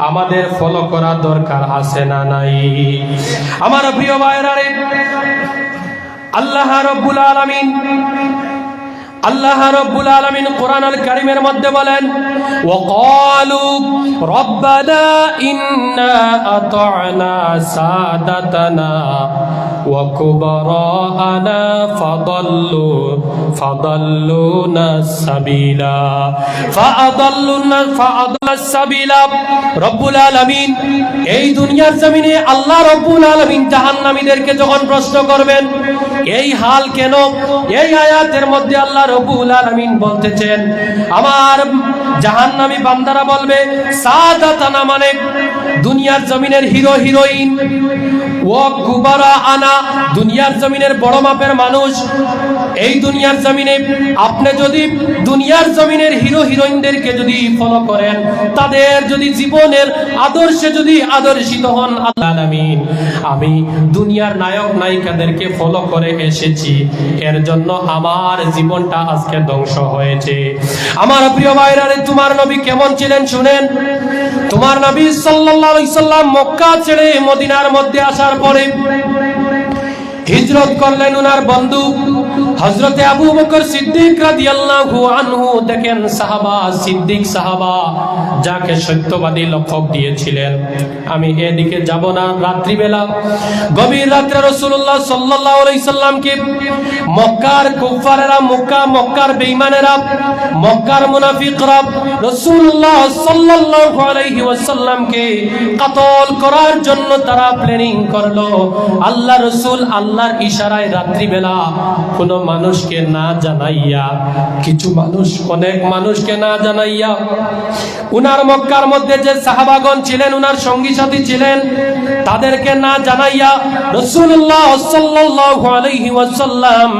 আমাদের ফলো করা দরকার আছে না নাই? আমার প্রিয় ভাইরা রে আল্লাহ রবুল আলামিন আল্লাহ রাব্বুল আলামিন কোরআনুল কারীমের মধ্যে বলেন রব্বুল আলামিন, এই দুনিয়ার জমিনে আল্লাহ রব্বুল আলামিন জাহান্নামীদেরকে যখন প্রশ্ন করবেন, এই হাল কেন? এই আয়াতের মধ্যে আল্লাহ রব্বুল আলামিন বলতেছেন, আমার জাহান্নামী বান্দারা বলবে, সাদাতানা মানে দুনিয়ার জমিনের হিরো, হিরোইন। ও কুবারা আনা দুনিয়ার জমিনের বড় মাপের মানুষ। এই দুনিয়ার জমিনে আপনি যদি দুনিয়ার জমিনের হিরো, হিরোইনদেরকে যদি ফলো করেন, তাদের যদি জীবনের আদর্শে যদি আদর্শিত হন, আল্লাহ আলামিন, আমি দুনিয়ার নায়ক, নায়িকাদেরকে ফলো করে এসেছি। এর জন্য আমার জীবনটা আজকে ধ্বংস হয়েছে। আমার প্রিয় ভাইরা তোমার নবী কেমন ছিলেন শুনেন? তোমার নবী সাল্লাল্লাহু সাল্লাম মক্কা ছেড়ে মদিনার মধ্যে আসার পরে হিজরত করলেন ওনার বন্ধু। হজরতে আবু বকর সিদ্দিক দেখেন সাহাবা, সিদ্দিক সাহাবা, যাকে সত্যবাদী লক্ষক দিয়েছিলেন। আমি এদিকে যাব না রাত্রিবেলা। গভীর রাত্রে রাসূলুল্লাহ সাল্লাল্লাহু আলাইহি মক্কার কুফারেরা মক্কা, মক্কার বেঈমানেরা, মক্কার মুনাফিকরা রাসূলুল্লাহ সাল্লাল্লাহু আলাইহি কতল করার জন্য তারা প্ল্যানিং করল। আল্লাহ রসুল আল্লাহর ইশারায় রাত্রিবেলা কোনো মানুষকে না জানাইয়া, কিছু মানুষ, অনেক মানুষকে না জানাইয়া, উনার মক্কার মধ্যে যে সাহাবাগণ ছিলেন, উনার সঙ্গী সাথী ছিলেন, তাদেরকে না জানাইয়া রসুল্লাহ আলাইহি ওয়াসাল্লাম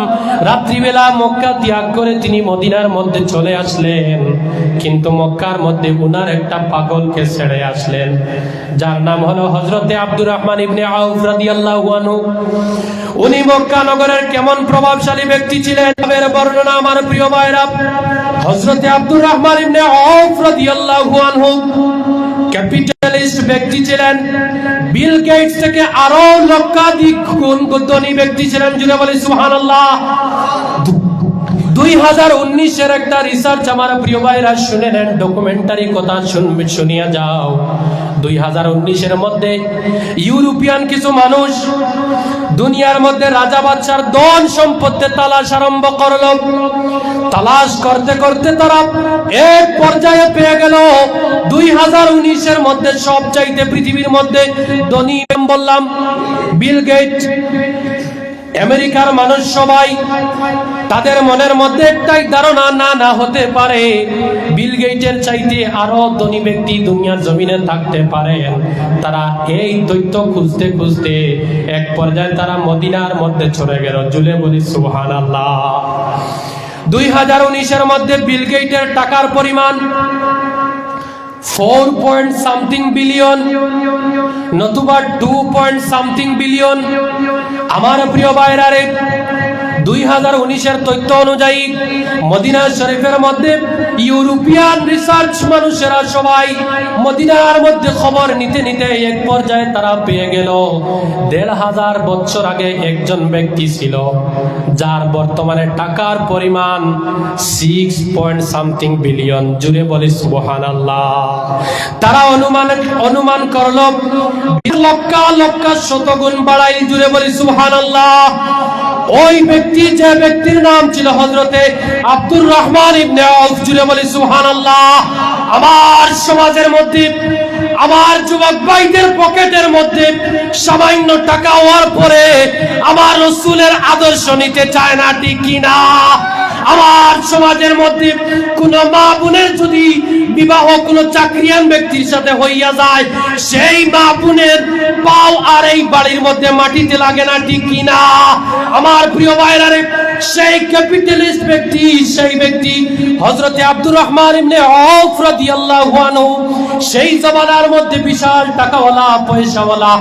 রাত্রিবেলা মক্কা ত্যাগ করে তিনি মদিনার মধ্যে চলে আসলেন। কিন্তু মক্কার মধ্যে উনার একটা পাগলকে ছেড়ে আসলেন, যার নাম হলো হজরতে আব্দুর রহমান ইবনে আউফ রাদিয়াল্লাহু আনহু। উনি মক্কা নগরের কেমন প্রভাবশালী ব্যক্তি ছিলেন এর বর্ণনা আমার প্রিয় ভাইরা। হজরতে আব্দুর রহমান ইবনে আউফ রাদিয়াল্লাহু আনহু ক্যাপিটালিস্ট ব্যক্তি ছিলেন। বিল গেটস থেকে আরও লক্ষাধিক গুণ ধনী ব্যক্তি ছিলেন সুবহানাল্লাহ। দুই হাজার উনিশের একটা রিসার্চ আমার প্রিয় ভাইরা শুনে নেন ডকুমেন্টারি কথা শুনিয়া যাও। দুই হাজার উনিশের মধ্যে ইউরোপিয়ান কিছু মানুষ দুনিয়ার মধ্যে রাজা বাচ্চার দন সম্পত্তি তালাশ আরম্ভ করল। তালাশ করতে করতে তারা এক পর্যায়ে পেয়ে গেল। দুই হাজার উনিশের মধ্যে সব চাইতে পৃথিবীর মধ্যে ধনী বললাম, বিল গেট আমেরিকার মানুষ সবাই তাদের মনের মধ্যে একটাই ধারণা, না না হতে পারে। বিল গেটের চাইতে আরও ধনী ব্যক্তি দুনিয়ার জমিনে থাকতে পারেন তারা এই তথ্য খুঁজতে খুঁজতে এক পর্যায়ে তারা মদিনার মধ্যে চলে গেল। জুলে বলি সুহান আল্লাহ দুই হাজার উনিশের মধ্যে বিল গেটের টাকার পরিমাণ ফোর পয়েন্ট সামথিং বিলিয়ন, নতুবা টু পয়েন্ট সামথিং বিলিয়ন আমার প্রিয় বাইরারে দুই হাজার উনিশের তথ্য অনুযায়ী মদিনা শরীফের মধ্যে ইউরোপিয়ান রিসার্চ মানুষেরা সবাই মদিনার মধ্যে খবর নিতে নিতে এক পর্যায়ে তারা পেয়ে গেল। দেড় হাজার বছর আগে একজন ব্যক্তি ছিল, যার বর্তমানে টাকার পরিমাণ সিক্স পয়েন্ট সামথিং বিলিয়ন জুড়ে বলি সুবহান আল্লাহ তারা অনুমান অনুমান করল লক্ষ লক্ষ শতগুণ বাড়াই জুড়ে বলি সুবহান আল্লাহ ওই ব্যক্তি যে ব্যক্তির নাম ছিল হজরতে আব্দুর রহমান ইবনে আউফ জুলে বলি সুবহানাল্লাহ, আমার সমাজের মধ্যে, আমার যুবক ভাইদের পকেটের মধ্যে সামান্য টাকা হওয়ার পরে আমার রসুলের আদর্শ নিতে চায় না, ঠিক কিনা? আমার সমাজের মধ্যে কোন মা বোনের যদি বিবাহ কোন চাকরিয়ান ব্যক্তির সাথে হইয়া যায়, সেই মা বোনের পাও আর এই বাড়ির মধ্যে মাটিতে লাগে না, ঠিক কিনা? আমার প্রিয় ভাইরা সেই ক্যাপিটালিস্ট ব্যক্তি, সেই ব্যক্তি হজরতে আব্দুর রহমান ইবনে আউফ রাদিয়াল্লাহু সেই জমানার মধ্যে বিশাল টাকাওয়ালা, পয়সাওয়ালা।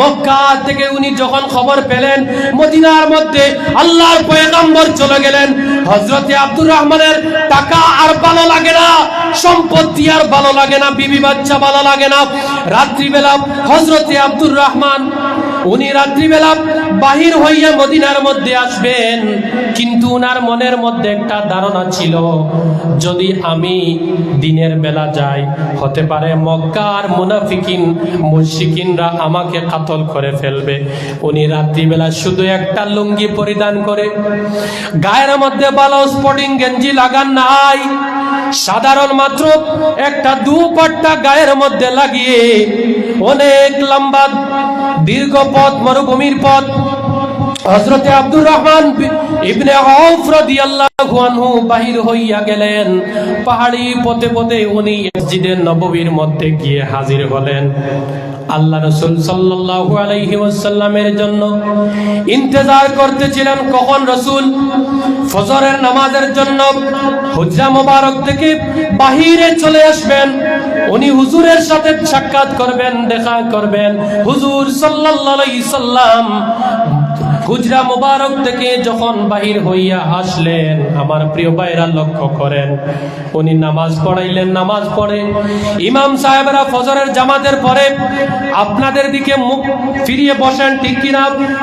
মক্কা থেকে উনি যখন খবর পেলেন, মদিনার মধ্যে আল্লাহর পয়গম্বর চলে গেলেন। হজরতে আব্দুর রহমানের টাকা আর ভালো লাগে না, সম্পত্তি আর ভালো লাগে না, বিবি বাচ্চা ভালো লাগে না। রাত্রিবেলা হজরতে আব্দুর রহমান উনি রাত্রিবেলা বাহির হইয়া মদিনার মধ্যে আসবেন। কিন্তু উনার মনের মধ্যে একটা ধারণা ছিল, যদি আমি দিনের বেলা যাই, হতে পারে মক্কার মুনাফিকিন, মুশরিকিনরা আমাকে কাতল করে ফেলবে। উনি রাত্রিবেলা শুধু একটা লুঙ্গি পরিধান করে, গায়ের মধ্যে ভালো স্পোর্টিং গেঞ্জি লাগান নাই। সাধারণ মাত্র একটা দুপাট্টা গায়ের মধ্যে লাগিয়ে অনেক লম্বা দীর্ঘ পথ মরুভূমির পথ। হজরতে আব্দুর রহমান ইবনে আউফ রাদিয়াল্লাহু বাহির হইয়া গেলেন। পাহাড়ি পথে পথে উনি মসজিদের নববীর মধ্যে গিয়ে হাজির হলেন। আল্লাহ রসুল জন্য ইন্তজার করতেছিলেন কখন রসুল? ফজরের নামাজের জন্য। হুজরা মোবারক থেকে বাহিরে চলে আসবেন। উনি হুজুরের সাথে সাক্ষাৎ করবেন, দেখা করবেন। হুজুর আলাইহি সাল্লাম হুজরা মোবারক থেকে যখন বাহির হইয়া আসলেন, আমার প্রিয় ভাইরা লক্ষ্য করেন, উনি নামাজ পড়াইলেন, নামাজ পড়ে। ইমাম সাহেবরা ফজরের জামাতের পরে আপনাদের দিকে মুখ ফিরিয়ে বসেন, ঠিক কিনা?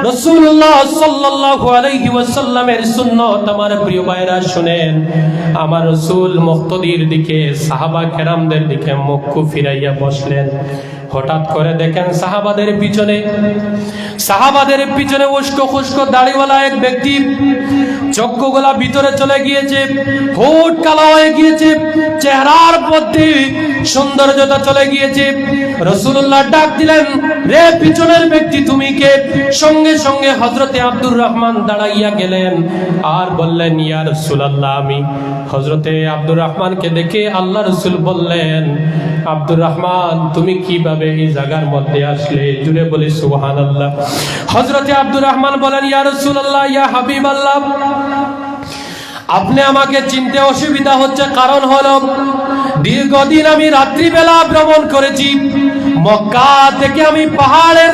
রসুল্লাহ সাল্লাল্লাহু আলাইহি ওয়াসাল্লামের সুন্নত আমার প্রিয় ভাইরা শুনেন, আমার রসুল মুক্তদির দিকে সাহাবা কেরামদের দিকে মুখ ফিরাইয়া বসলেন। হঠাৎ করে দেখেন সাহাবাদের পিছনে সাহাবাদের পিছনে উস্কো খুস্কো দাড়িওয়ালা এক ব্যক্তি চক্ষুগুলা ভিতরে চলে গিয়েছে, হুট কালো হয়ে গিয়েছে, চেহারার মধ্যে সৌন্দর্যতা চলে গিয়েছে। রসুল্লাহ ডাক দিলেন, রে পিছনের ব্যক্তি, তুমি কে? সঙ্গে সঙ্গে হজরতে আব্দুর রহমান দাঁড়াইয়া গেলেন আর বললেন, ইয়া রসুলাল্লাহ, আমি হজরতে আব্দুর রহমানকে দেখে আল্লাহ রসুল বললেন, আব্দুর রহমান, তুমি কীভাবে এই জায়গার মধ্যে আসলে জুড়ে বলি সুবহান আল্লাহ হজরতে আব্দুর রহমান বলেন, ইয়া রসুল্লাহ ইয়া হাবিব আল্লাহ আপনি আমাকে চিনতে অসুবিধা হচ্ছে। কারণ হলো, দীর্ঘদিন আমি রাত্রিবেলা ভ্রমণ করেছি। মক্কা থেকে আমি পাহাড়ের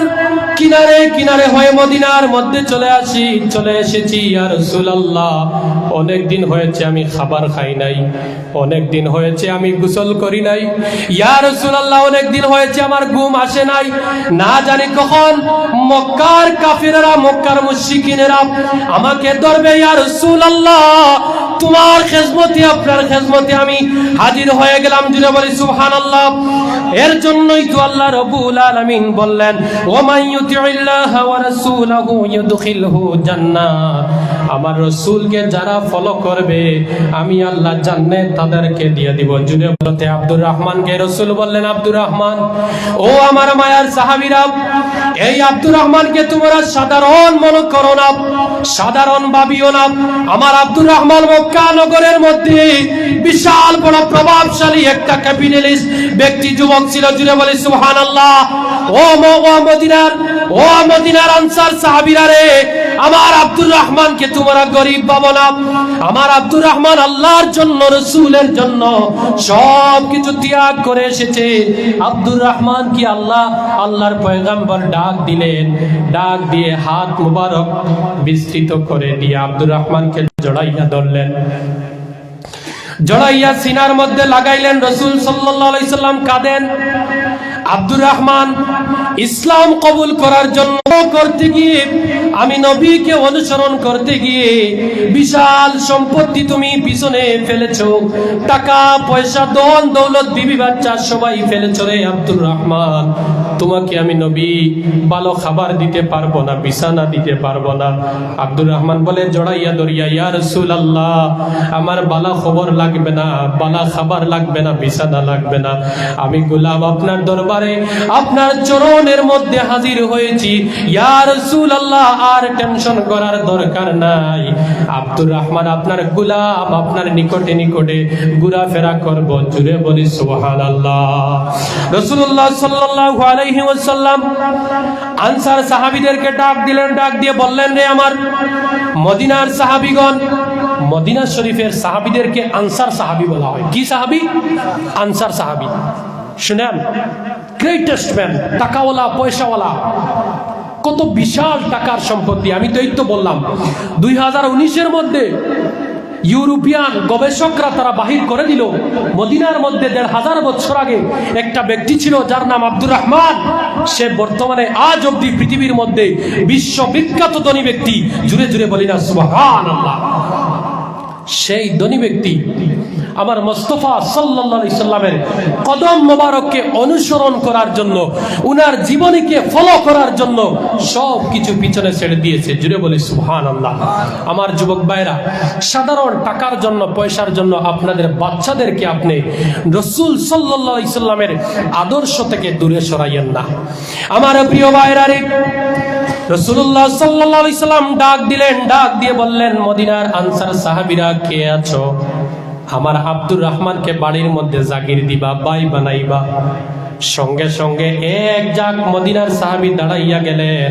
কিনারে কিনারে হয়ে মদিনার মধ্যে চলে আসি, চলে এসেছি আর রাসূলুল্লাহ। অনেক দিন হয়েছে আমি খাবার খাই নাই, অনেক দিন হয়েছে আমি গোসল করি নাই। ইয়া রাসূলুল্লাহ, অনেক দিন হয়েছে আমার ঘুম আসে নাই। না জানি কখন মক্কার কাফিরেরা, মক্কার মুশরিকিনেরা আমাকে ধরবে, ইয়া রাসূলুল্লাহ। তোমার খেজমতি, আপনার খেজমতি আমি হাজির হয়ে গেলাম জুড়ে বলি, সুবহানাল্লাহ। এর জন্যই তো আল্লাহ রবুল আলমিন বললেন ও ইউতিইল্লাহ ওয়া রাসূলাহু, ইউদখিলহু জান্নাত। আমার রসূলকে যারা ফলো করবে, আমি আল্লাহ জান্নাত তাদেরকে দিয়ে দিব। জুড়ে বলতে আব্দুর রহমানকে রসূল বললেন, আব্দুর রহমান, ও আমার মায়ার সাহাবীরা, এই আব্দুর রহমানকে তোমরা সাধারণ মনে করো না, সাধারণ ভাবিও না। আমার আব্দুর রহমান মক্কা নগরের মধ্যে বিশাল বড় প্রভাবশালী একটা ক্যাপিটালিস্ট ব্যক্তি, যুবক ছিল জুড়ে বলে সুহান আল্লাহ ও মদিনার ও মদিনার আনসার সাহাবিরা রে আমার আব্দুর রহমানকে তোমরা গরিব পাবো না। আমার আব্দুর রহমান আল্লাহর জন্য, রসুলের জন্য সব কিছু ত্যাগ করে এসেছে। আব্দুর রহমান কি আল্লাহ? আল্লাহর পয়গাম্বর ডাক দিলেন। ডাক দিয়ে হাত মুবারক বিস্তৃত করে দিয়ে আব্দুর রহমানকে জড়াইয়া ধরলেন। জড়াইয়া সিনার মধ্যে লাগাইলেন। রসুল সাল্লাল্লাহু সাল্লাম কাঁদেন। আব্দুর রহমান, ইসলাম কবুল করার জন্য করতে গিয়ে, আমি নবীকে অনুসরণ করতে গিয়ে বিশাল সম্পত্তি তুমি পিছনে ফেলেছো। টাকা, পয়সা দন দৌলত, বিবি বাচ্চা সবাই ফেলেছো রে আব্দুর রহমান। তোমাকে আমি নবী, ভালো খাবার দিতে পারব না, বিছানা দিতে পারব না। আব্দুর রহমান বলে, জড়াইয়া দরিয়া ইয়া রসুল আল্লাহ আমার বালা খবর লাগবে না, বালা খাবার লাগবে না, বিছানা লাগবে না। আমি গোলাম আপনার দরবারে আপনার চরণের মধ্যে হাজির হয়েছি। ইয়া রসুল আল্লাহ আর টেনশন করার দরকার নাই। আব্দুর রহমান আপনার গুলাম, আপনার নিকটে নিকটে করব। জুড়ে বলি সুবহান আল্লাহ রসুল্লাহ সাল্লাল্লাহু আলাইহি ওয়াসাল্লাম আনসার সাহাবীদেরকে ডাক দিলেন, ডাক দিয়ে বললেন, রে আমার মদিনার সাহাবীগণ, মদিনা শরীফের সাহাবীদেরকে আনসার সাহাবী বলা হয়। কি সাহাবী? আনসার সাহাবী। শুনেন গ্রেটেস্ট ম্যান টাকাওয়ালা, পয়সাওয়ালা। কত বিশাল টাকার সম্পত্তি, আমি তো এই তো বললাম। দুই হাজার উনিশের মধ্যে ইউরোপিয়ান গবেষকরা তারা বাহির করে দিল। মদিনার মধ্যে দেড় হাজার বছর আগে একটা ব্যক্তি ছিল, যার নাম আব্দুর রহমান। সে বর্তমানে আজ অব্দি পৃথিবীর মধ্যে বিশ্ববিখ্যাত ধনী ব্যক্তি। জুড়ে জুড়ে বলি না আল্লাহ সেই ধনী ব্যক্তি আমার মোস্তফা সাল্লাল্লাহু আলাইহি সাল্লামের কদম মোবারককে অনুসরণ করার জন্য, উনার জীবনীকে ফলো করার জন্য সব কিছু পিছনে ছেড়ে দিয়েছে। জুড়ে বলি সুবহান আল্লাহ আমার যুবক ভাইরা, সাধারণ টাকার জন্য, পয়সার জন্য আপনাদের বাচ্চাদেরকে আপনি রসুল সাল্লাল্লাহু আলাইহি সাল্লামের আদর্শ থেকে দূরে সরাইয়েন না। আমার প্রিয় ভাইরা রে রসুল্লাহ সাল্লাল্লাহু আলাইহি সাল্লাম ডাক দিলেন, ডাক দিয়ে বললেন, মদিনার আনসার সাহাবীরা কে আছো? আমার আব্দুর রহমানকে বাড়ির মধ্যে জাগির দিবা বাই বানাইবা। সঙ্গে সঙ্গে এক যাক মদিনার সাহাবী দাঁড়াইয়া গেলেন।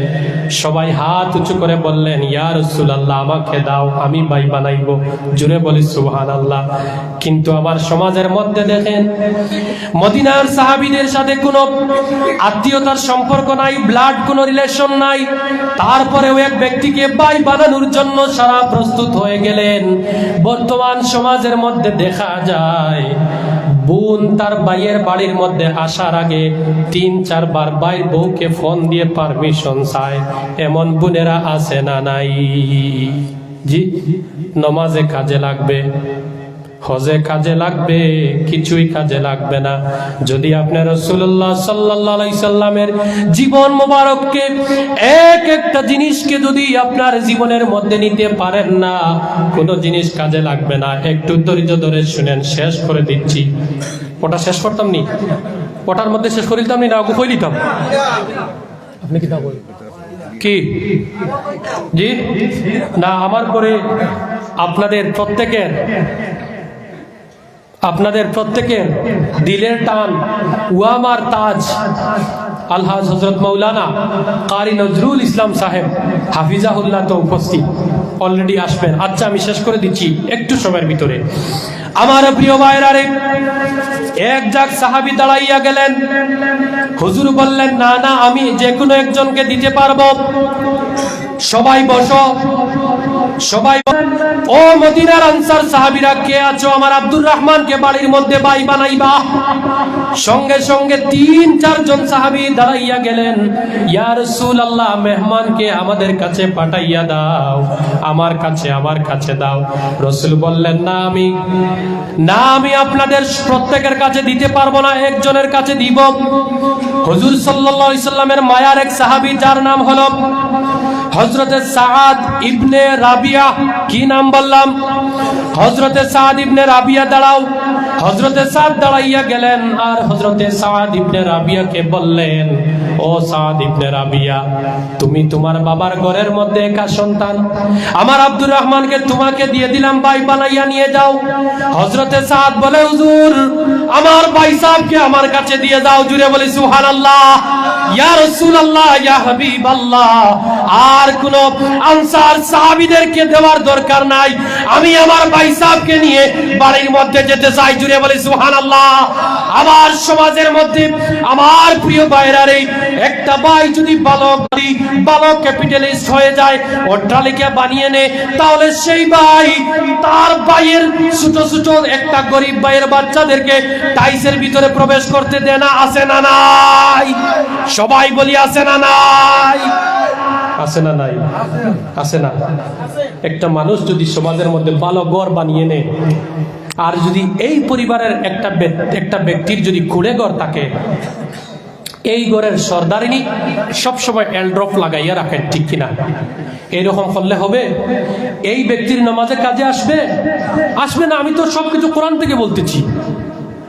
সবাই হাত উঁচু করে বললেন, ইয়া রাসূলুল্লাহ, আমাকে দাও, আমি বাই বানাইব। জুড়ে বলি সুহান আল্লাহ কিন্তু আমার সমাজের মধ্যে দেখেন, মদিনার সাহাবীদের সাথে কোনো আত্মীয়তার সম্পর্ক নাই, ব্লাড কোনো রিলেশন নাই। তারপরেও এক ব্যক্তিকে বাই বানানোর জন্য সারা প্রস্তুত হয়ে গেলেন। বর্তমান সমাজের মধ্যে দেখা যায় বোন তার বাইয়ের বাড়ির মধ্যে আসার আগে তিন, চারবার বাইর বউকে ফোন দিয়ে পারমিশন চায়। এমন বোনেরা আছে না নাই? জি। নমাজে কাজে লাগবে। হজে কাজে লাগবে, কিছুই কাজে লাগবে না। যদি আপনার রসুল্লাহ সাল্লাহ সাল্লামের জীবন মোবারককে এক একটা জিনিসকে যদি আপনার জীবনের মধ্যে নিতে পারেন না, কোনো জিনিস কাজে লাগবে না। একটু ধৈর্য ধরে শুনেন, শেষ করে দিচ্ছি। ওটা শেষ করতাম নি? ওটার মধ্যে শেষ করে দিতাম নি না গুফই দিতাম? আপনি কি তা কি? জি? না, আমার পরে আপনাদের প্রত্যেকের আপনাদের প্রত্যেকের দিলের টান ওয়ামার তাজ। আলহাজ হজরত মৌলানা কারি নজরুল ইসলাম সাহেব, হাফিজাহুল্লাহ তো উপস্থিত। অলরেডি আসবেন। আচ্ছা আমি শেষ করে দিচ্ছি একটু সময়ের ভিতরে। আমার প্রিয় ভাইরারে এক যাক সাহাবি দাঁড়াইয়া গেলেন। হুজুর বললেন, না না, আমি যে কোনো একজনকে দিতে পারব। সবাই বসো, সবাই ও মদিনার আনসার সাহাবিরা, কে আছো? আমার আব্দুর রহমানকে বাড়ির মধ্যে বাই বানাইবা। সঙ্গে সঙ্গে তিন, চারজন সাহাবি দাঁড়াইয়া গেলেন। ইয়া রাসূলুল্লাহ, মেহমানকে আমাদের কাছে পাঠাইয়া দাও। আমার কাছে আমার কাছে দাও। রসুল বললেন, না আমি না আমি আপনাদের প্রত্যেকের কাছে দিতে পারব না, একজনের কাছে দিব। হুজুর সাল্লাল্লাহু আলাইহি সাল্লামের মায়ার এক সাহাবী, যার নাম হলো হজরতে সাদ ইবনে রাবিয়া। কি নাম বললাম? হজরতে সাদ ইবনে রাবিয়া দাঁড়াও। হজরতে সাদ দাঁড়াইয়া গেলেন আর হজরতে সাদ ইবনে রাবিয়াকে বললেন ও সাদ ইবনে রাবিয়া, তুমি তোমার বাবার ঘরের মধ্যে একা সন্তান। আমার আব্দুর রহমানকে তোমাকে দিয়ে দিলাম, ভাই বানাইয়া নিয়ে যাও। হজরতে সাদ বলে, হুজুর, আমার ভাই সাহেবকে আমার কাছে দিয়ে দাও জুড়ে বলি, সুবহানাল্লাহ। ইয়া রাসূলুল্লাহ, ইয়া হাবিবাল্লাহ, আর কোন আনসার সাহাবীদেরকে দেওয়ার দরকার নাই। আমি আমার ভাই সাহেবকে নিয়ে বাড়ির মধ্যে যেতে চাই বলি সুবহানাল্লাহ। আমার সমাজের মধ্যে আমার প্রিয় ভাইরারে একটা ভাই যদি বালক বালক ক্যাপিটালিস্ট হয়ে যায়, অট্টালিকা বানিয়ে নে, তাহলে সেই ভাই তার ভাইয়ের ছোট ছোট একটা গরিব ভাইয়ের বাচ্চাদেরকে টাইসের ভিতরে প্রবেশ করতে দেয় না আসে না নাই? সবাই বলি আসে না নাই? আছে না নাই? আছে না। একটা মানুষ যদি সমাজের মধ্যে ভালো ঘর বানিয়ে নেয়, আর যদি এই পরিবারের একটা একটা ব্যক্তির যদি কুড়ে ঘর থাকে, এই ঘরের সর্দারিনী সবসময় এলড্রপ লাগাইয়া রাখেন ঠিক কিনা? এইরকম করলে হবে, এই ব্যক্তির নামাজে কাজে আসবে? আসবে না, আমি তো সবকিছু কোরআন থেকে বলতেছি।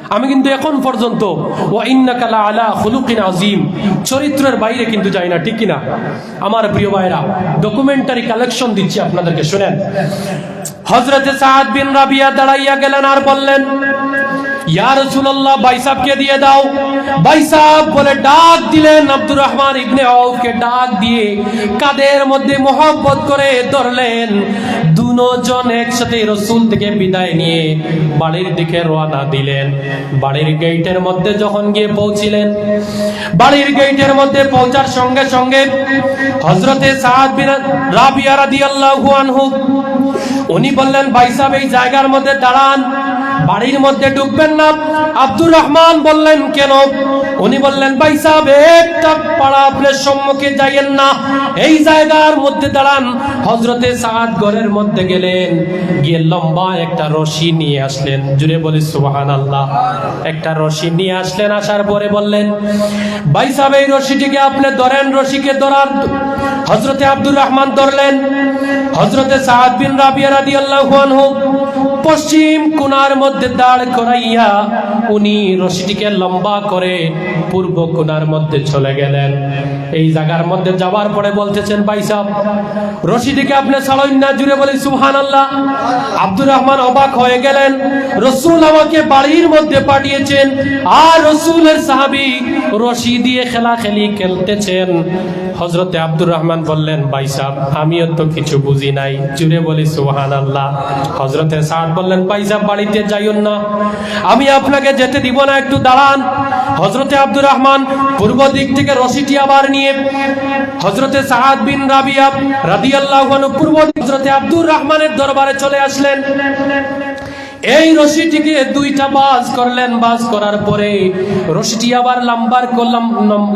আমি কিন্তু এখন পর্যন্ত ও ইন্নাকালা আলা খুলুকিন আজিম চরিত্রের বাইরে কিন্তু যাই না, ঠিক কিনা? আমার প্রিয় ভাইরা ডকুমেন্টারি কালেকশন দিচ্ছি আপনাদেরকে, শোনেন। হজরতে সাহাদ বিন রাবিয়া দাঁড়াইয়া গেলেন আর বললেন ইয়া রাসূলুল্লাহ, ভাই দিয়ে দাও। ভাই বলে, ডাক দিলেন আব্দুর রহমান ইবনে ডাক দিয়ে কাদের মধ্যে করে ধরলেন। একসাথে থেকে বিদায় নিয়ে বাড়ির দিকে দিলেন। বাড়ির গেটের মধ্যে যখন গিয়ে পৌঁছিলেন, বাড়ির গেটের মধ্যে পৌঁছার সঙ্গে সঙ্গে হজরতে রাদিয়াল্লাহু আনহু, উনি বললেন, ভাই সাহেব, এই জায়গার মধ্যে দাঁড়ান। বাড়ির মধ্যে ঢুকবেন না। আব্দুর রহমান বললেন, কেন? উনি বললেন, ভাই সাহেব, একটা পাড়া আপনার সম্মুখে যাইয়েন না। এই জায়গার মধ্যে দাঁড়ান। হজরতে সাদ ঘরের মধ্যে গেলেন। গিয়ে লম্বা একটা রশি নিয়ে আসলেন। জুড়ে বলি সুবাহান আল্লাহ একটা রশি নিয়ে আসলেন, আসার পরে বললেন, ভাই সাহেব, এই রশিটিকে আপনি ধরেন, রশিকে ধরার হজরতে আব্দুর রহমান ধরলেন। হজরতে সাদ বিন রাবিয়া রাদিয়াল্লাহু আনহু পশ্চিম কোনার মধ্যে দাঁড় করাইয়া উনি রশিটিকে লম্বা করে পূর্ব কোনার মধ্যে চলে গেলেন। এই জায়গার মধ্যে যাওয়ার পরে বলতেছেন, ভাই সাহেব, রশিটিকে আপনি ছাড়েন না। জুড়ে বলি সুহান আল্লাহ আব্দুর রহমান অবাক হয়ে গেলেন। রসুল আমাকে বাড়ির মধ্যে পাঠিয়েছেন আর রসুলের সাহাবি রশি দিয়ে খেলা খেলি খেলতেছেন। হজরতে আব্দুর রহমান বললেন, ভাই সাহেব, আমিও তো কিছু বুঝি নাই। জুড়ে বলি সুহান আল্লাহ হজরতে সাদ বললেন, ভাই সাহেব, বাড়িতে যাইও না আমি আপনাকে যেতে দিব না, একটু দাঁড়ান। হজরতে আব্দুর রহমান পূর্ব দিক থেকে রশিটি আবার নিয়ে হজরতে সাহাদ বিন রাবিয়া রাদিয়াল্লাহু আনহু পূর্ব হজরতে আব্দুর রহমানের দরবারে চলে আসলেন। এই রশিটিকে দুইটা বাজ করলেন, বাজ করার পরে রশিটি আবার লম্বার করলাম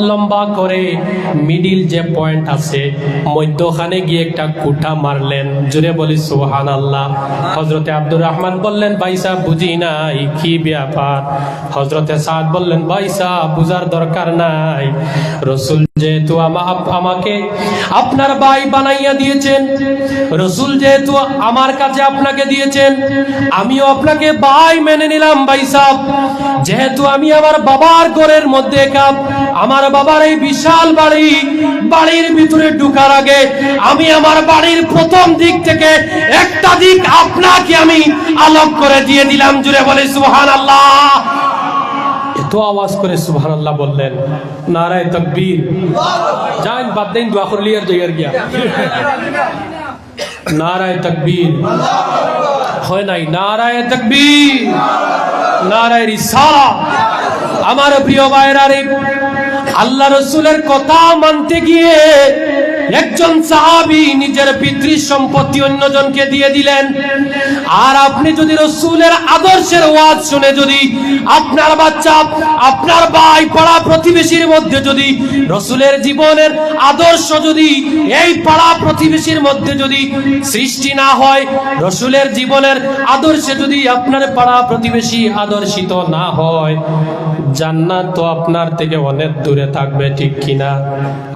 লম্বা করে মিডিল যে পয়েন্ট আছে, মধ্যখানে গিয়ে একটা কুটা মারলেন। জুড়ে বলি সোহান আল্লাহ হজরতে আব্দুর রহমান বললেন, ভাই সাহেব, বুঝি নাই, কি ব্যাপার? হজরতে সাদ বললেন, ভাই সাহ বুঝার দরকার নাই। রসুল যেহেতু আমাকে আপনার ভাই বানাইয়া দিয়েছেন, রসুল যেহেতু আমার কাছে আপনাকে দিয়েছেন, আমিও আপনাকে ভাই মেনে নিলাম ভাই সাহ। যেহেতু আমি আমার বাবার ঘরের মধ্যে কাপ আমার বাবার এই বিশাল বাড়ি, বাড়ির ভিতরে ঢুকার আগে আমি আমার বাড়ির প্রথম দিক থেকে একটা দিক আপনাকে আমি আলোক করে দিয়ে দিলাম, জুড়ে বলে সুহান আল্লাহ এত আওয়াজ করে সুবহান আল্লাহ বললেন, নারায় তকবীর। যান বাদ দেন, দোয়া করলি আর জয়ের গিয়া। নারায় তকবীর। হয় নাই, নারায় তকবীর। নারায় রিসালা আমার প্রিয় ভাইরারে আল্লাহ রসুলের কথা মানতে গিয়ে একজন সাহাবি নিজের পিতৃ সম্পত্তি অন্যজনকে দিয়ে দিলেন। আর আপনি যদি রসুলের আদর্শের ওয়াজ শুনে যদি আপনার বাচ্চা, আপনার ভাই পাড়া প্রতিবেশীর মধ্যে যদি, রসুলের জীবনের আদর্শ যদি, এই পাড়া প্রতিবেশীর মধ্যে যদি সৃষ্টি না হয়, রসুলের জীবনের আদর্শে যদি আপনার পাড়া প্রতিবেশী আদর্শিত না হয়, জান্নাত তো আপনার থেকে অনেক দূরে থাকবে, ঠিক কিনা?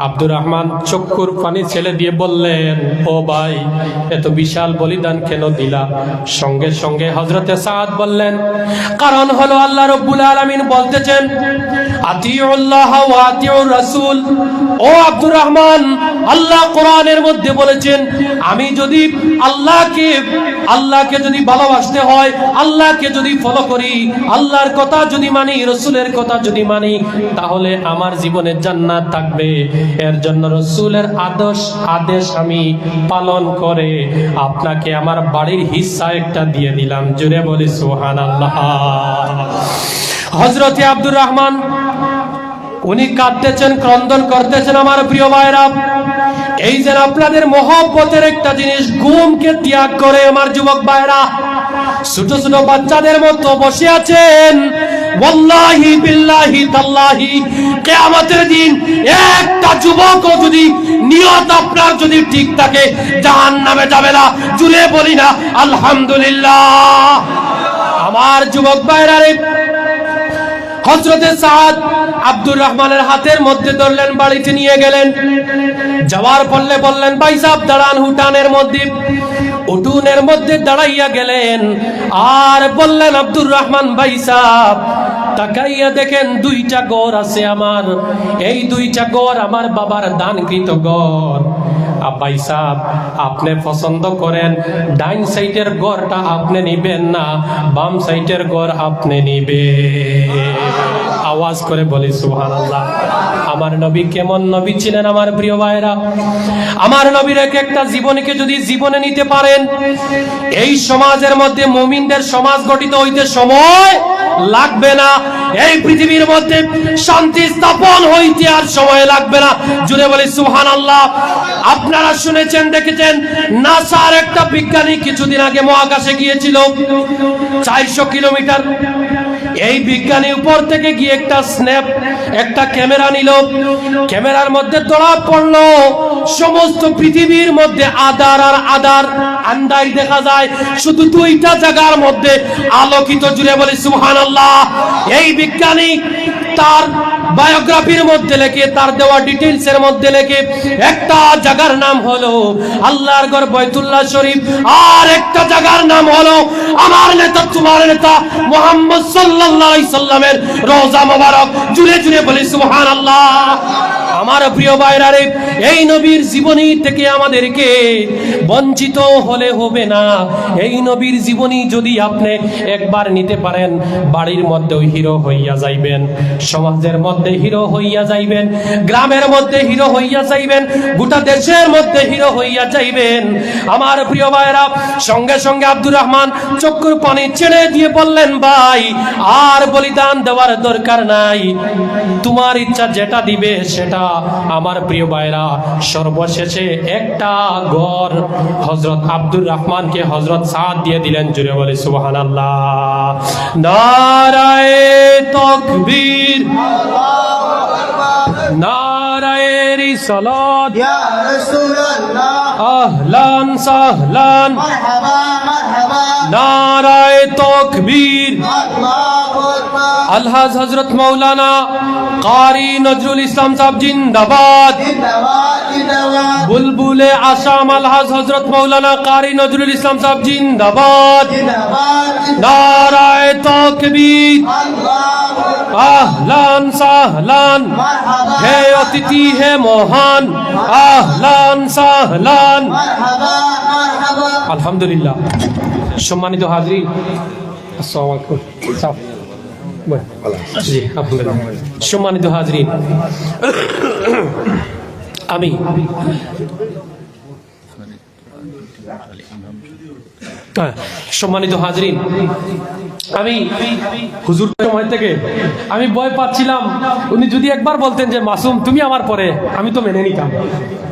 আব্দুর রহমান চক্ষুর পানি ছেলে দিয়ে বললেন, ও ভাই, এত বিশাল বলিদান কেন দিলা? সঙ্গে সঙ্গে হজরতে সাদ বললেন, কারণ হলো আল্লাহ রব্বুল আলামিন বলতেছেন আমি যদি আল্লাহকে আল্লাহকে যদি ভালোবাসতে হয়, আল্লাহকে যদি ফলো করি, আল্লাহর কথা যদি মানি, রসুলের কথা যদি মানি, তাহলে আমার জীবনের জান্নাত থাকবে। এর জন্য রসুলের আদর্শ আদেশ আমি পালন করে আপনাকে আমার বাড়ির হিস্সা একটা দিয়ে দিলাম। জুড়ে বলি সুহান আল্লাহ হজরতে আব্দুর রহমান, উনি কাঁদতেছেন, ক্রন্দন করতেছেন আমার প্রিয় ভাইরা এই যে আপনাদের মহব্বতের একটা জিনিস, ঘুমকে ত্যাগ করে আমার যুবক ভাইরা ছোট ছোট বাচ্চাদের মতো বসে আছেন। ওয়াল্লাহি বিল্লাহি তাল্লাহি। কিয়ামতের দিন একটা যুবক যদি নিয়ত আপনার যদি ঠিক থাকে, জাহান্নামে যাবে না। জুড়ে বলি না, আলহামদুলিল্লাহ। আমার যুবক ভাইরা রে হজরতে সাদ আব্দুর রহমানের হাতের মধ্যে ধরলেন, বাড়িতে নিয়ে গেলেন। যাওয়ার পড়লে বললেন, ভাই সাহেব দাঁড়ান হুটানের মধ্যে। উঠুনের মধ্যে দাঁড়াইয়া গেলেন। আর বললেন, আব্দুর রহমান ভাই সাহেব তাকাইয়া দেখেন দুইটা গড় আছে আমার। এই দুইটা গড় আমার বাবার দানকৃত গড়। আব্বাই সাহ আপনি পছন্দ করেন, ডাইন সাইডের গড়টা আপনি নিবেন না, বাম সাইডের গড় আপনি নিবে আওয়াজ করে বলি সুহান আল্লাহ আমার নবী কেমন নবী ছিলেন আমার প্রিয় ভাইরা আমার নবীর এক একটা জীবনীকে যদি জীবনে নিতে পারেন, এই সমাজের মধ্যে মুমিনদের সমাজ গঠিত হইতে সময় লাগবে না। এই পৃথিবীর মধ্যে শান্তি স্থাপন হইতে আর সময় লাগবে না। জুড়ে বলি সুহান আল্লাহ আপনারা শুনেছেন, দেখেছেন, নাসার একটা বিজ্ঞানী কিছুদিন আগে মহাকাশে গিয়েছিল। চারশো কিলোমিটার। এই বিজ্ঞানী উপর থেকে গিয়ে একটা স্ন্যাপ, একটা ক্যামেরা নিল। ক্যামেরার মধ্যে ধরা পড়ল, সমস্ত পৃথিবীর মধ্যে আদার আর আদার আন্দাই দেখা যায়। শুধু দুইটা জায়গার মধ্যে আলোকিত জুড়ে বলে সুহান আল্লাহ এই বিজ্ঞানী তার বায়োগ্রাফির মধ্যে লেখে, তার দেওয়া ডিটেলস এর মধ্যে লেখে, একটা জায়গার নাম হলো আল্লাহর ঘর বৈতুল্লাহ শরীফ, আর একটা জায়গার নাম হলো আমার নেতা, তোমার নেতা মোহাম্মদ সাল্লাল্লাহু আলাইহি সাল্লামের রওজা মোবারক। জুড়ে জুড়ে বলি, সুবহানাল্লাহ। আমার প্রিয় ভাইরারে এই নবীর জীবনী থেকে আমাদেরকে বঞ্চিত হলে হবে না। এই নবীর জীবনী যদি আপনি একবার নিতে পারেন, বাড়ির মধ্যেও হিরো হইয়া যাইবেন, সমাজের মধ্যে হিরো হইয়া যাইবেন, গ্রামের মধ্যে হিরো হইয়া যাইবেন, গোটা দেশের মধ্যে হিরো হইয়া যাইবেন। আমার প্রিয় ভাইরা, সঙ্গে সঙ্গে আব্দুর রহমান চক্কুর পানি ছেড়ে দিয়ে বললেন, ভাই, আর বলিদান দেওয়ার দরকার নাই। তোমার ইচ্ছা যেটা দিবে সেটা আমার প্রিয় ভাইরা সর্বশেষে একটা গড় হজরত আব্দুর রহমানকে হজরত সাদ দিয়ে দিলেন জুড়ে বলে সুবাহান আল্লাহ নারায় তকবীর নারায়ের সলাদ আহলান সাহলান। নারায় তকবীর। আল্লাহ আলহাজ হজরত মৌলানা কারি নজরুল ইসলাম সাহেব জিন্দাবাদ। বুলবুলে আসাম আলহাজ হজরত মৌলানা কারি নজরুল ইসলাম সাহেব জিন্দাবাদ। নারায় তকবীর। আহলান সাহলান। হে অতিথি হে মহান। আহলান সাহলান। আলহামদুলিল্লাহ। সম্মানিত হাজরি আসসালামু আলাইকুম। সম্মানিত হাজরিন আমি হ্যাঁ, সম্মানিত হাজরিন আমি হুজুর সময় থেকে আমি ভয় পাচ্ছিলাম। উনি যদি একবার বলতেন যে, মাসুম, তুমি আমার পরে, আমি তো মেনে নিতাম।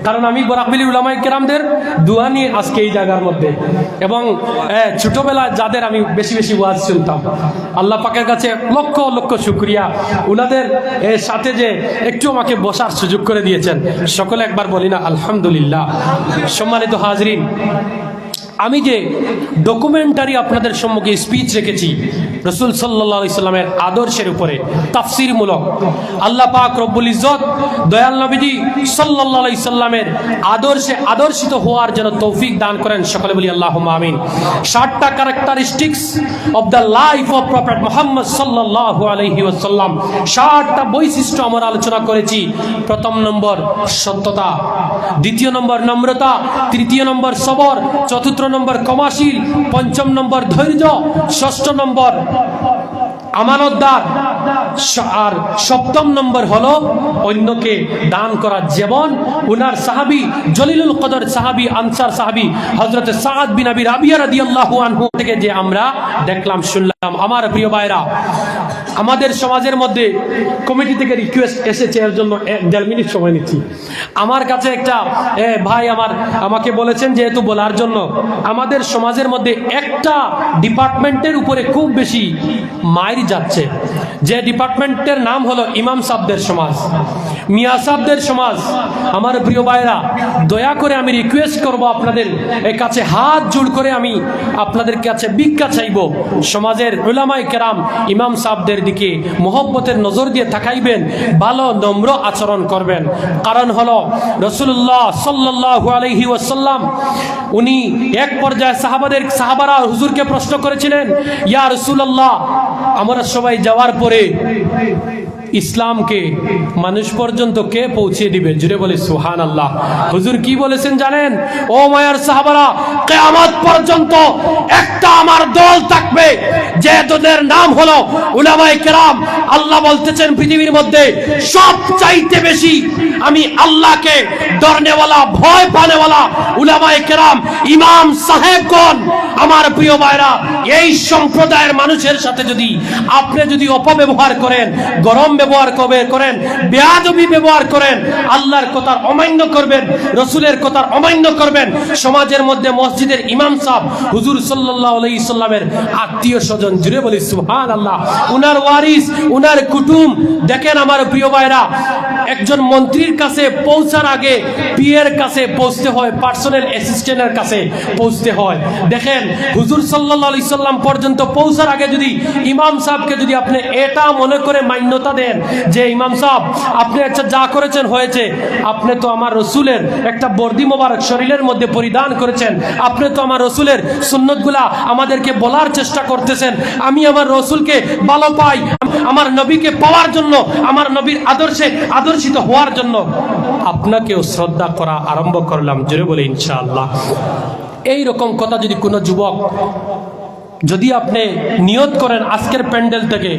কারণ আমি বরাকবিলি উলামাই কেরামদের দুয়া নিয়ে আজকে এই জায়গার মধ্যে। এবং ছোটবেলায় যাদের আমি বেশি বেশি ওয়াজ শুনতাম। আল্লাহ পাকের কাছে লক্ষ লক্ষ শুক্রিয়া। উনাদের সাথে যে একটু আমাকে বসার সুযোগ করে দিয়েছেন। সকলে একবার বলি না, আলহামদুলিল্লাহ। সম্মানিত হাজরিন আমি যে ডকুমেন্টারি আপনাদের সম্মুখে স্পিচ রেখেছি, রসুল সাল্লাহ ইসলামের আদর্শের উপরে, তাফসিরমূলক। আল্লাহ পাক রব্বুল ইজ্জত, দয়াল নবীজি সাল্লাহ ইসলামের আদর্শে আদর্শিত হওয়ার জন্য তৌফিক দান করেন, সকলে বলি আল্লাহ আমিন। ষাটটা characteristics of the life of prophet Mohammad সাল্লাহ আলহি ওসাল্লাম ষাটটা বৈশিষ্ট্য আমরা আলোচনা করেছি। প্রথম নম্বর, সত্যতা। দ্বিতীয় নম্বর, নম্রতা। তৃতীয় নম্বর, সবর। চতুর্থ নম্বর কমাশিল পঞ্চম নম্বর ধৈর্য ষষ্ঠ নম্বর আমানতদার। আর সপ্তম নম্বর হলো অন্যকে দান করার যেমন উনার সাহাবি, জলিলুল কদর সাহাবি, আনসার সাহাবি হজরত সাদ বিন আবি রাবিয়া রাদিয়াল্লাহু আনহু থেকে যে আমরা দেখলাম, শুনলাম। আমার প্রিয় ভাইরা, আমাদের সমাজের মধ্যে কমিটি থেকে রিকোয়েস্ট এসেছে, এর জন্য দেড় মিনিট সময় নিচ্ছি। আমার কাছে একটা ভাই আমার, আমাকে বলেছেন যেহেতু বলার জন্য, আমাদের সমাজের মধ্যে একটা ডিপার্টমেন্টের উপরে খুব বেশি মাইর যাচ্ছে। যে ডিপার্টমেন্টের নাম হলো ইমাম সাবদের সমাজ, মিয়া সাবদের সমাজ। আমার প্রিয় ভাইরা দয়া করে আমি রিকোয়েস্ট করব আপনাদের এ কাছে হাত জোড় করে আমি আপনাদের কাছে ভিক্ষা চাইব। সমাজের উলামাই কেরাম ইমাম সাবদের দিকে মোহব্বতের নজর দিয়ে তাকাইবেন, ভালো নম্র আচরণ করবেন। কারণ হলো রসুল্লাহ সাল্লাহ আলহি ওয়াসাল্লাম, উনি এক পর্যায়ে সাহাবাদের, সাহাবারা হুজুরকে প্রশ্ন করেছিলেন, ইয়া রসুল্লাহ আমরা সবাই যাওয়ার পর পরে ইসলামকে মানুষ পর্যন্ত কে পৌঁছে দিবে? জুড়ে বলে সুহান আল্লাহ হুজুর কি বলেছেন জানেন? ও মায়ার সাহাবারা, কেয়ামত পর্যন্ত একটা আমার দল থাকবে, যে দলের নাম হলো উলামায়ে কেরাম। আল্লাহ বলতেছেন, পৃথিবীর মধ্যে সব চাইতে বেশি আমি আল্লাহকে ডরনেওয়ালা, ভয় পানেওয়ালা উলামায়ে কেরাম, ইমাম সাহেবগণ। আমার প্রিয় ভাইরা, এই সম্প্রদায়ের মানুষের সাথে যদি আপনি যদি অপব্যবহার করেন, গরম ব্যবহার কবে করেন? বেয়াদবি ব্যবহার করেন। আল্লাহর কথার অমান্য করবেন, রসুলের কথার অমান্য করবেন। সমাজের মধ্যে মসজিদের ইমাম সাহেব, হুজুর সাল্লাল্লাহু আলাইহি সাল্লামের আত্মীয় স্বজন, জুড়ে বলি সুবহান আল্লাহ উনার ওয়ারিস, উনার কুটুম, দেখেন আমার প্রিয় ভাইরা, একজন মন্ত্রীর কাছে পৌঁছার আগে পিয়ের কাছে পৌঁছতে হয় পার্সোনাল অ্যাসিস্ট্যান্টের কাছে পৌঁছতে হয়। দেখেন, হুজুর সাল্লাল্লাহু আলাইহি সাল্লাম পর্যন্ত পৌঁছার আগে যদি ইমাম সাহেবকে যদি আপনি এটা মনে করে মান্যতা দেন যে ইমাম সাহেব, আপনি আচ্ছা যা করেছেন হয়েছে, আপনি তো আমার রসুলের একটা বর্দি মোবারক শরীরের মধ্যে পরিধান করেছেন, আপনি তো আমার রসুলের সুন্নতগুলা আমাদেরকে বলার চেষ্টা করতেছেন, আমি আমার রসুলকে ভালো পাই, আমার নবীকে পাওয়ার জন্য, আমার নবীর আদর্শে আদর্শিত হওয়ার জন্য। আপনাকেও শ্রদ্ধা করা আরম্ভ করলাম, জোরে বলে ইনশাআল্লাহ। এইরকম কথা যদি কোনো যুবক যদি আপনি নিয়ত করেন আজকের প্যান্ডেল থেকে,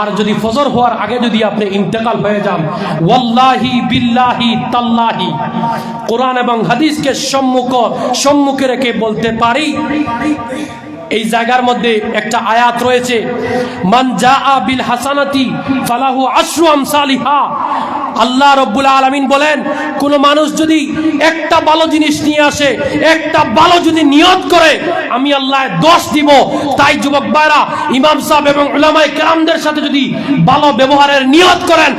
আর যদি ফজর হওয়ার আগে যদি আপনি ইন্তেকাল হয়ে যান, ওয়াল্লাহি বিল্লাহি তাল্লাহি, কোরআন এবং হাদিসকে সম্মুখ, সম্মুখে রেখে বলতে পারি, এই জায়গার মধ্যে একটা আয়াত রয়েছে, মান জা বিল হাসানাতি ফালাহু আশরু আমসালিহা আল্লাহ রব্বুল আলামিন বলেন, কোন মানুষ যদি একটা ভালো জিনিস নিয়ে আসে, একটা ভালো যদি নিয়ত করে, আমি আল্লাহ দোষ দিব। তাই যুবক ভাইরা, ইমাম সাহেব এবং উলামায়ে কেরামদের সাথে যদি ভালো ব্যবহারের নিয়ত করেন,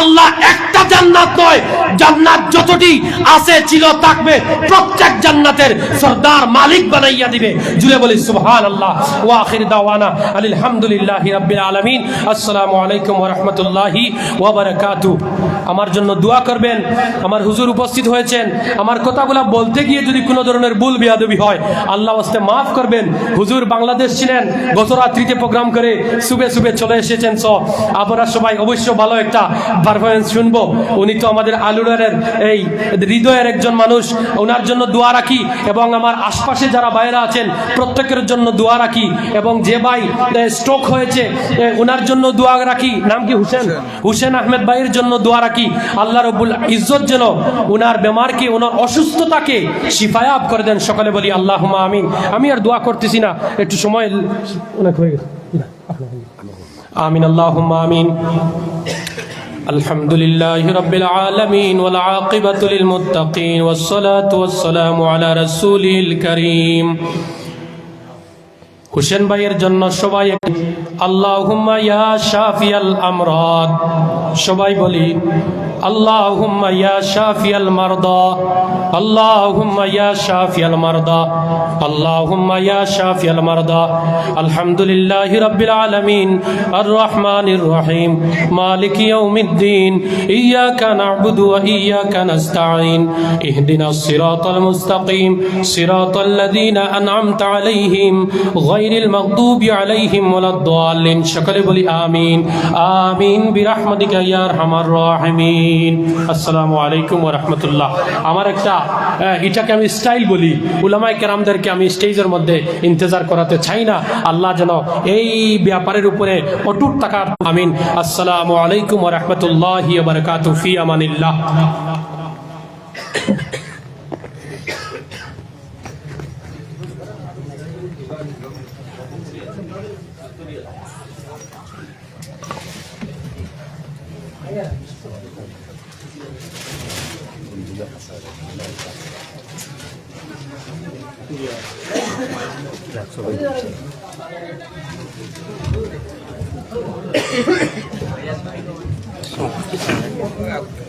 আল্লাহ একটা জান্নাত নয়, জান্নাত যতটি আছে, ছিল, থাকবে, প্রত্যেক জান্নাতের সর্দার মালিক বানাইয়া দিবে। জুড়ে বলি সুবহান আল্লাহ ওয়া আখির দাওয়ানা আলহামদুলিল্লাহি রাব্বিল আলামিন। আসসালামু আলাইকুম ওয়া রাহমাতুল্লাহি ওয়া আমার জন্য দোয়া করবেন। আমার হুজুর উপস্থিত হয়েছেন। আমার কথাগুলো বলতে গিয়ে যদি কোনো ধরনের ভুল বেয়াদবি হয়, আল্লাহ ওয়াস্তে মাফ করবেন। হুজুর বাংলাদেশ ছিলেন গত রাত্রিতে প্রোগ্রাম করে সুবে সুবে চলে এসেছেন। সব আপনারা সবাই অবশ্য ভালো একটা পারফরমেন্স শুনব। উনি তো আমাদের আলুরারের এই হৃদয়ের একজন মানুষ। ওনার জন্য দোয়া রাখি এবং আমার আশপাশে যারা বাইরে আছেন, প্রত্যেকের জন্য দোয়া রাখি এবং যে ভাই স্ট্রোক হয়েছে ওনার জন্য দোয়া রাখি। নাম কি হুসেন? হুসেন আহমেদ ভাইয়ের জন্য দোয়া রাখি। আল্লাহ রবুল ইজ্জত যেন ওনার বেমারকে ওনার অসুস্থতাকে শিফায়াব করে দেন সকালে বলি আল্লাহ আমিন আমি আর দোয়া করতেছি না একটু সময় অনেক হয়ে গেছে آمين اللهم آمين الحمد لله رب العالمين والعاقبة للمتقين والصلاة والسلام على رسوله الكريم হুসেন ভাইয়ের জন্য সবাই আল্লাহ ইয়া সবাই বলি আল্লাহুম্মা ইয়া শাফিয়াল মারদা আল্লাহুম্মা ইয়া শাফিয়াল মারদা আল্লাহুম্মা ইয়া শাফিয়াল মারদা আলহামদুলিল্লাহি রাব্বিল আলামিন আর রহমানির রহিম মালিক ইয়াউমিদ্দিন ইয়াকা না'বুদু ওয়া ইয়াকা নাস্তাঈন ইহদিনাস সিরাতাল মুস্তাকিম সিরাতাল লাযীনা আন'আমতা আলাইহিম গায়রিল মাগদুবি আলাইহিম ওয়ালাদ-দাল্লিন সকলে বলি আমিন আমিন বিরহমাতিকা ইয়া আরহামার আসসালামু আলাইকুম রহমতুল্লাহ। আমার একটা এটাকে আমি স্টাইল বলি। উলামাই কেরামদেরকে আমি স্টেজের মধ্যে ইন্তজার করাতে চাই না। আল্লাহ যেন এই ব্যাপারের উপরে অটুট থাকার আমিন। আসসালামু আলাইকুম রহমতুল্লাহ বারকাত ফি আমানিল্লাহ। সবাই দিচ্ছে Oh,